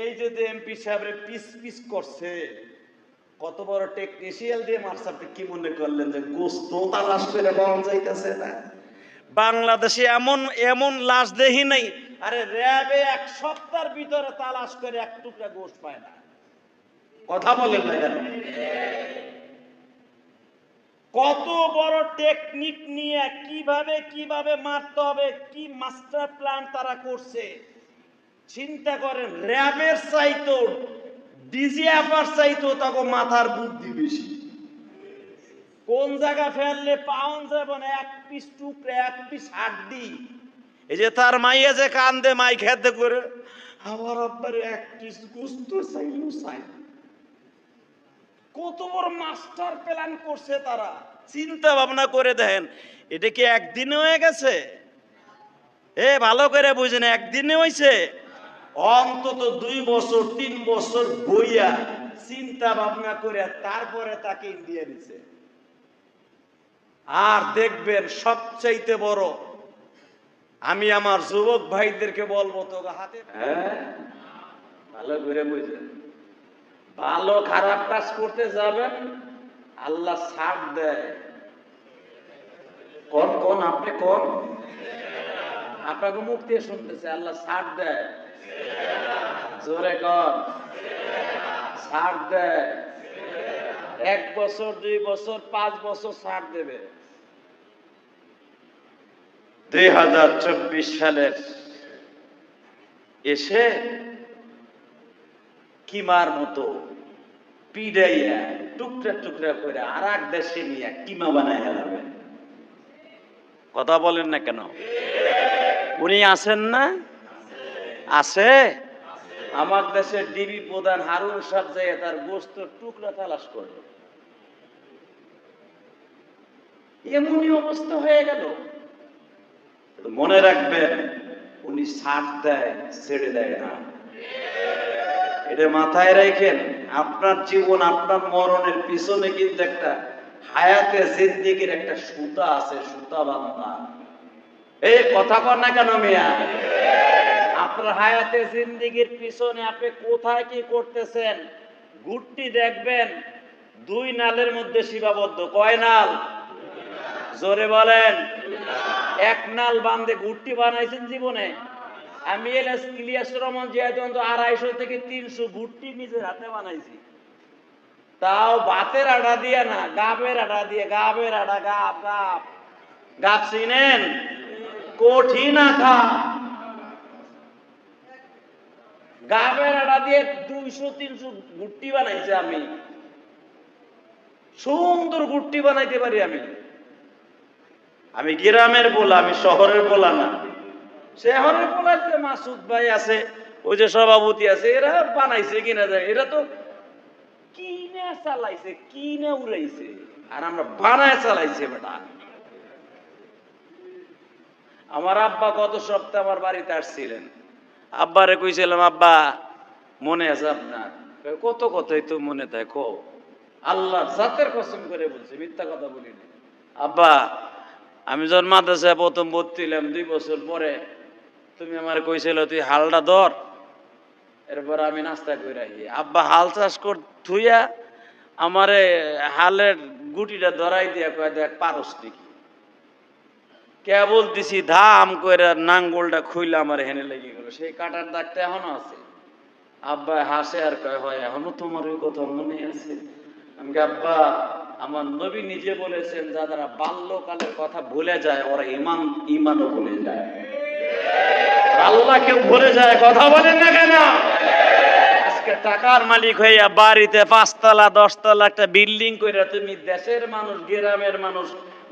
এই যে এমপি সাহেবের পিস পিস করছে, কত বড় টেকনিশিয়াল দিয়ে মারছে আপনি কি মনে করলেন যে গোস্ত তালাশ করে পাওয়া যাইতেছে না? বাংলাদেশে এমন এমন লাশ দেখি নাই। আরে র্যাবে এক সপ্তাহের ভিতরে তালাশ করে এক টুকরা গোশ পায় না। কথা বলেন না কেন? কত বড় টেকনিক নিয়ে কীভাবে কীভাবে মারতে হবে, কি মাস্টার প্ল্যান তারা করছে? চিন্তা করেন, র্যাবের চাইতো ডিজিএফআর চাইতো তখন মাথার বুদ্ধি বেশি। কোন জায়গা ফেললে পাউন যাবে না এক পিস টুকরে, এক পিস হাড্ডি। এই যে তার মাইয়া যে কান্দে, মাই খেতে করে আমার আব্বার এক পিস গুস্ত চাইলো, চাই। কত বড় মাস্টার প্ল্যান করছে তারা। চিন্তা ভাবনা করে দেখেন, এটা কি একদিনে হয়ে গেছে? এ, ভালো করে বুঝেন, একদিনে হয়েছে অন্তত দুই বছর, তিন বছর বইয়া চিন্তা ভাবনা করে তারপরে তাকে ইন্ডিয়া দিছে। আর দেখবেন সবচাইতে বড়, আমি আমার যুবক ভাইদেরকে বলব তো হাতে হ্যাঁ? ভালো করে বুঝেন। ভালো খারাপ কাজ করতে যাবেন, আল্লাহ ছাড় দেয়। কোন আপনি কোন? আপনাকে দিয়ে শুনতেছে, আল্লাহ ছাড় দেয়। জোরে কর। ছাড় দেয় এক বছর, দুই বছর, পাঁচ বছর ছাড় দেবে। দুই হাজার চব্বিশ সালের এসে কিমার মতো পিডাইয়া টুকরা টুকরা করে আর এক দেশে নিয়ে কিমা বানায় হেলাবে কথা বলেন না কেন? উনি আছেন না? আছে? আমার দেশের ডিবি প্রধান হারুন সাহেব যাইয়া তার গোস্ত টুকরা তালাশ করল। এমনই অবস্থা হয়ে গেল। মনে রাখবেন, উনি ছাড় দেয়, ছেড়ে দেয় না। এটা মাথায় রাখেন, আপনার জীবন, আপনার মরণের পিছনে কিন্তু একটা হায়াতে জিন্দিগির একটা সুতা আছে, সুতা বান্ধা এই কথা কর না কেন মিয়া? আপনার হায়াতে জিন্দিগির পিছনে আপনি কোথায় কি করতেছেন? গুটটি দেখবেন, দুই নালের মধ্যে সীমাবদ্ধ। কয় নাল? জোরে বলেন। এক নাল বান্ধে গুট্টি বানাইছেন জীবনে। আমি এলাস জিয়াদন্ত আড়াইশো থেকে তিনশো গুট্টি নিজের হাতে বানাইছি। তাও বাতের আড়া দিয়ে না, গাবের আড়া দিয়ে। গাবের আড়া, গাব গাব। গাব চিনেন? কঠিন আঠা গাবের আটা দিয়ে দুইশো, তিনশো গুট্টি বানাইছি আমি। সুন্দর গুট্টি বানাইতে পারি আমি। আমি গ্রামের বলা আমি শহরের বলা না। শহরের বলা যে মাসুদ ভাই আছে, ওই যে সভাপতি আছে, এরা বানাইছে কিনা যায়, এরা তো কিনে চালাইছে, কিনে উড়াইছে। আর আমরা বানায় চালাইছে বেটা। আমার আব্বা গত সপ্তাহে আমার বাড়িতে আসছিলেন। আব্বারে কইছিলাম, আব্বা, মনে আছে আপনার? কত কথাই তো মনে থাকে কো আল্লাহ জাতের কসম করে বলছে, মিথ্যা কথা বলিনি আব্বা, আমি যখন মাদ্রাসায় প্রথম ভর্তি হইলাম, দুই বছর পরে তুমি আমার কইছিল, তুই হালটা ধর, এরপর আমি নাস্তা করে রাখি আব্বা, হাল চাষ কর থুইয়া আমারে হালের গুটিটা ধরাই দিয়া কয়, দেখ, পারস নাকি? কে বলতেছি, ধাম করে নাঙ্গলটা খুইলে আমার হেনে লেগে গেল। সেই কাটার দাগটা এখনও আছে। আব্বা হাসে আর কয় হয় এখনও তোমার ওই কথা মনে আছে? আমি আব্বা, আমার নবী নিজে বলেছেন যারা বাল্যকালের কথা ভুলে যায়, ওরা ইমান, ইমানও ভুলে যায়। আল্লাহ কেউ ভুলে যায়, কথা বলেন না কেন? আজকে টাকার মালিক হইয়া বাড়িতে পাঁচতলা, দশতলা একটা বিল্ডিং কইরা তুমি দেশের মানুষ, গ্রামের মানুষ,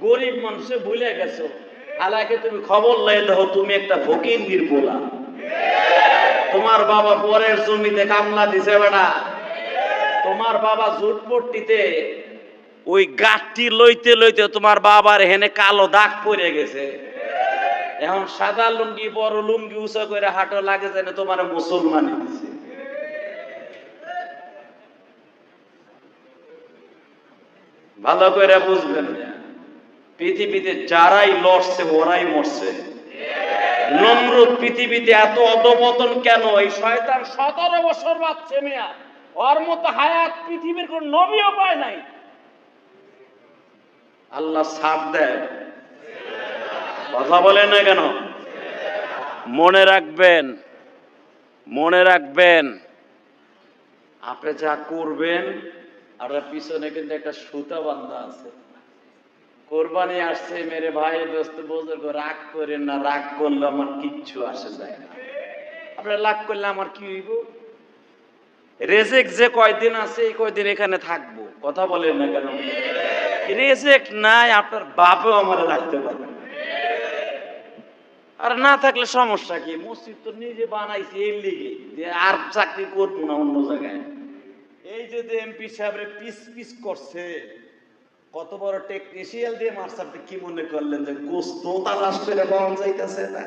গরিব মানুষে ভুলে গেছো। হালাকে তুমি খবর লাই দাও, তুমি একটা ফকির পোলা। তোমার বাবা পরের জমিতে কামলা দিছে বেটা। তোমার বাবা ঝুটপট্টিতে ওই গাঠটি লইতে লইতে তোমার বাবার হেনে কালো দাগ পড়ে গেছে। এখন সাদা লুঙ্গি, বড় লুঙ্গি উঁচা করে হাঁটো লাগে যেন তোমার মুসলমান ভালো করে বুঝবেন। পৃথিবীতে যারাই লড়ছে, ওরাই মরছে। নমরুদ পৃথিবীতে এত অধপতন কেন? এই শয়তান সতেরো বছর বাচ্চে মেয়া। ওর মতো হায়াত পৃথিবীর কোন নবীও পায় নাই। আল্লাহ ছাড় দেয়। কথা বলেন না কেন? মনে রাখবেন মনে রাখবেন, আপনি যা করবেন আর পিছনে কিন্তু একটা সুতা বান্ধা আছে। কোরবানি আসছে, মেরে ভাই, দোস্ত, বুজুর্গ, রাগ করেন না, রাগ করলে আমার কিচ্ছু আসে যায় না। আপনার রাগ করলে আমার কি হইব? রেজেক যে কয়দিন আছে, এই কয়দিন এখানে থাকব, কথা বলেন না কেন? রেজেক নাই, আপনার বাপও আমার রাখতে পারবে আর না থাকলে সমস্যা কি? মসজিদ তো নিজে বানাইছে, এর লিগে। যে আর চাকরি করব না অন্য জায়গায়। এই যে এমপি সাহেবের পিস পিস করছে কত বড় টেকনিশিয়াল দিয়ে মারছে আপনি কি মনে করলেন যে গোস্ত তালাশ করে পাওয়া যাইতেছে না?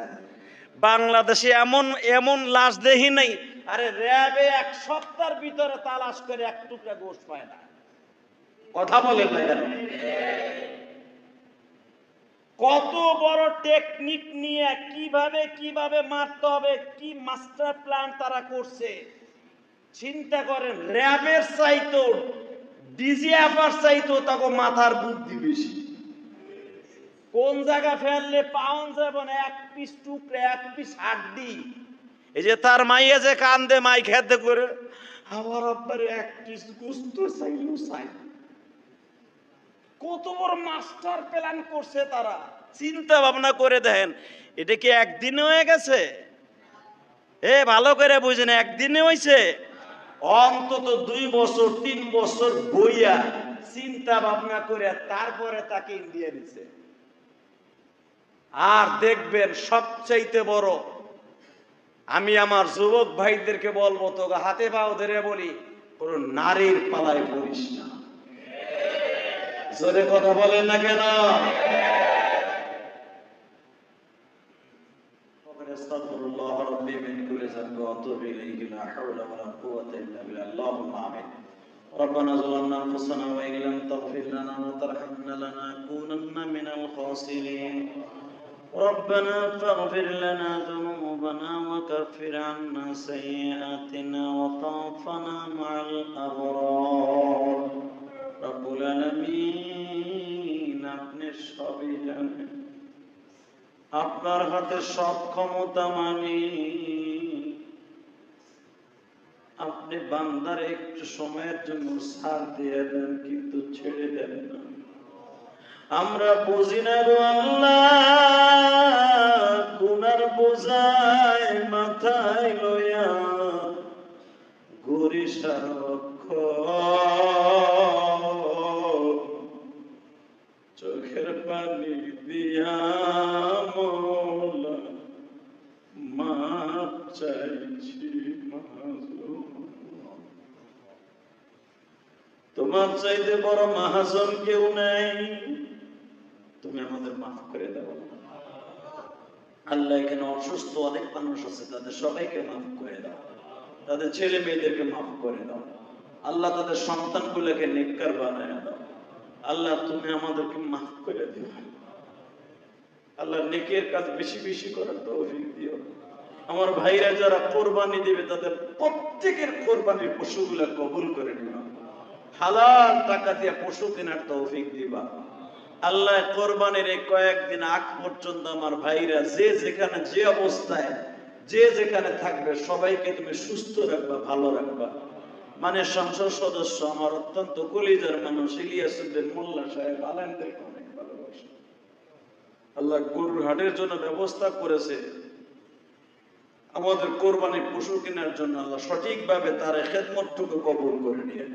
বাংলাদেশে এমন এমন লাশ দেখি নাই। আরে র্যাবে এক সপ্তাহের ভিতরে তালাশ করে এক টুকরা গোস্ত পায় না। কথা বলেন না কেন? কত বড় টেকনিক নিয়ে কীভাবে কীভাবে মারতে হবে, কি মাস্টার প্ল্যান তারা করছে? চিন্তা করেন, র্যাবের চাইতো ডিজিএফআর চাইতো তাকে মাথার বুদ্ধি বেশি। কোন জায়গা ফেললে পাউন যাবে না, এক পিস টুকরে, এক পিস হাড্ডি। এই যে তার মাইয়া যে কান্দে, মাই খেতে করে আমার আব্বার এক পিস গুস্ত চাইলো চাই। কত বড় মাস্টার প্ল্যান করছে তারা। চিন্তা ভাবনা করে দেখেন, এটা কি একদিনে হয়ে গেছে? এ, ভালো করে বুঝেন, একদিনে হয়েছে অন্তত দুই বছর, তিন বছর বইয়া চিন্তা ভাবনা করে তারপরে তাকে ইন্ডিয়া দিছে আর দেখবেন সবচাইতে বড়, আমি আমার যুবক ভাইদেরকে বলব তো হাতে পাও ধরে বলি, কোনো নারীর পালায় পড়িস না। কথা বলেন না কেন? الله ربي من كل ذنب وأتوب إليه لا حول ولا قوة إلا بالله. اللهم آمين. ربنا ظلمنا أنفسنا وإن لم تغفر لنا وترحمنا لنكونن من الخاسرين. ربنا فاغفر لنا ذنوبنا وكفر عنا سيئاتنا وتوفنا مع الأبرار. আপনার হাতে সব ক্ষমতা মানি। আপনি বান্দার একটু সময়ের জন্য ছাড় দিয়ে দেন, কিন্তু ছেড়ে দেন না। আমরা বুঝি না গো আল্লাহ বোঝায় মাথায় লইয়া ঘুরি তোমার চাইতে বড় মহাজন কেউ তুমি আমাদের মাফ করে আল্লাহ এখানে অসুস্থ অনেক মানুষ আছে, তাদের সবাইকে মাফ করে দাও। তাদের ছেলে মেয়েদেরকে মাফ করে দাও। আল্লাহ তাদের বানায় দাও। আল্লাহ, তুমি আমাদেরকে মাফ করে দিও। আল্লাহ, নেকের কাজ বেশি বেশি করার তৌফিক দিও। আমার ভাইরা যারা কোরবানি দেবে, তাদের প্রত্যেকের কোরবানির পশুগুলা কবুল করে নিও। হালাল টাকা দিয়ে পশু কেনার তৌফিক দিবা। আল্লাহ কোরবানির এই কয়েকদিন আগ পর্যন্ত আমার ভাইরা যে যেখানে যে অবস্থায়, যে যেখানে থাকবে, সবাইকে তুমি সুস্থ রাখবা, ভালো রাখবা। মানে সংসদ সদস্য আমার অত্যন্ত কলিজার মানুষ ইলিয়াসুদ্দিন মোল্লা সাহেব, আলেমদেরকে অনেক ভালোবাসে। আল্লাহ গরুর হাটের জন্য ব্যবস্থা করেছে। আমাদের কোরবানি পশু কেনার জন্য আল্লাহ সঠিকভাবে তার খেদমতটুকু কবুল করে নিয়ে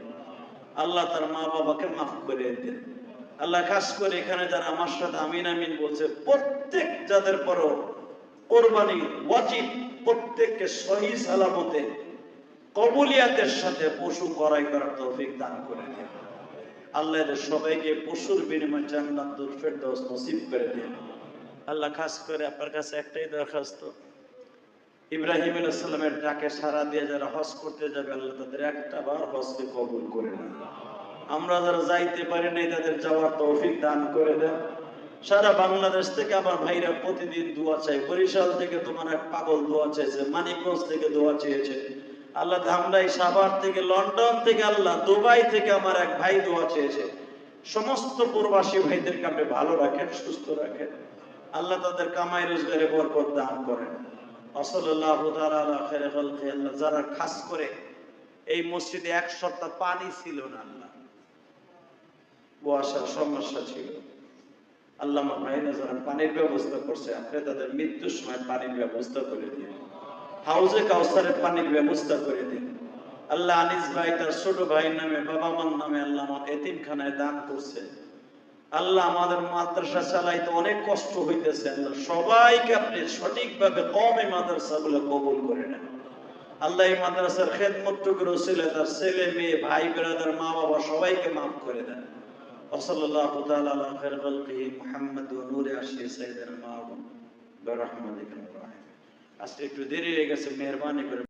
আল্লাহ তার মা বাবাকে মাফ করে দেন। আল্লাহ খাস করে এখানে যারা আমার সাথে আমিন আমিন বলছে, প্রত্যেক যাদের পরও কোরবানি ওয়াজিব, প্রত্যেককে সহি সালামতে, কবুলিয়াতের সাথে পশু করাই করার তৌফিক দান করে দেন। আল্লাহ এদের সবাইকে পশুর বিনিময়ে জান্নাতুল ফেরদৌস নসিব করে দেন। আল্লাহ খাস করে, আপনার কাছে একটাই দরখাস্ত ইব্রাহিম আলাইসাল্লামের ডাকে সারা দিয়ে যারা হজ করতে যাবে, আল্লাহ তাদের একটা বার হজকে কবুল করে নেন। আমরা যারা যাইতে পারি নাই, তাদের যাওয়ার তৌফিক দান করে দেন। সারা বাংলাদেশ থেকে আমার ভাইরা প্রতিদিন দোয়া চাই বরিশাল থেকে তোমার এক পাগল দোয়া চাইছে মানিকগঞ্জ থেকে দোয়া চেয়েছে। আল্লাহ ধামরাই, সাভার থেকে, লন্ডন থেকে, আল্লাহ দুবাই থেকে আমার এক ভাই দোয়া চেয়েছে। সমস্ত প্রবাসী ভাইদেরকে আপনি ভালো রাখেন, সুস্থ রাখেন। আল্লাহ তাদের কামাই রোজগারে বরকত দান করেন। যারা খাস করে, এই মসজিদে এক সপ্তাহ পানি ছিল না আল্লাহ। সমস্যা ছিল। আল্লাহ যারা পানির ব্যবস্থা করছে, আপনি তাদের মৃত্যুর সময় পানির ব্যবস্থা করে দিন। হাউজে কাউসারের পানির ব্যবস্থা করে দিন। আল্লাহ আনিস ভাই তার ছোট ভাইয়ের নামে, বাবা মার নামে আল্লাহ এতিমখানায় দান করছে। আল্লাহ আমাদের মাদ্রাসা চালাইতে অনেক কষ্ট হইতেছে আল্লাহ সবাইকে আপনি সঠিকভাবে কমে মাদ্রাসাগুলো কবুল করে নেন আল্লাহ এই মাদ্রাসার খেদমতটুকু রসিলে তার ছেলে মেয়ে ভাই বেড়াদার মা বাবা সবাইকে মাফ করে দেন وصلى الله تعالى على خير خلقه محمد ونور عرشه سيدنا محمد برحمتك الرحيم আজকে একটু দেরি হয়ে গেছে মেহরবানি করে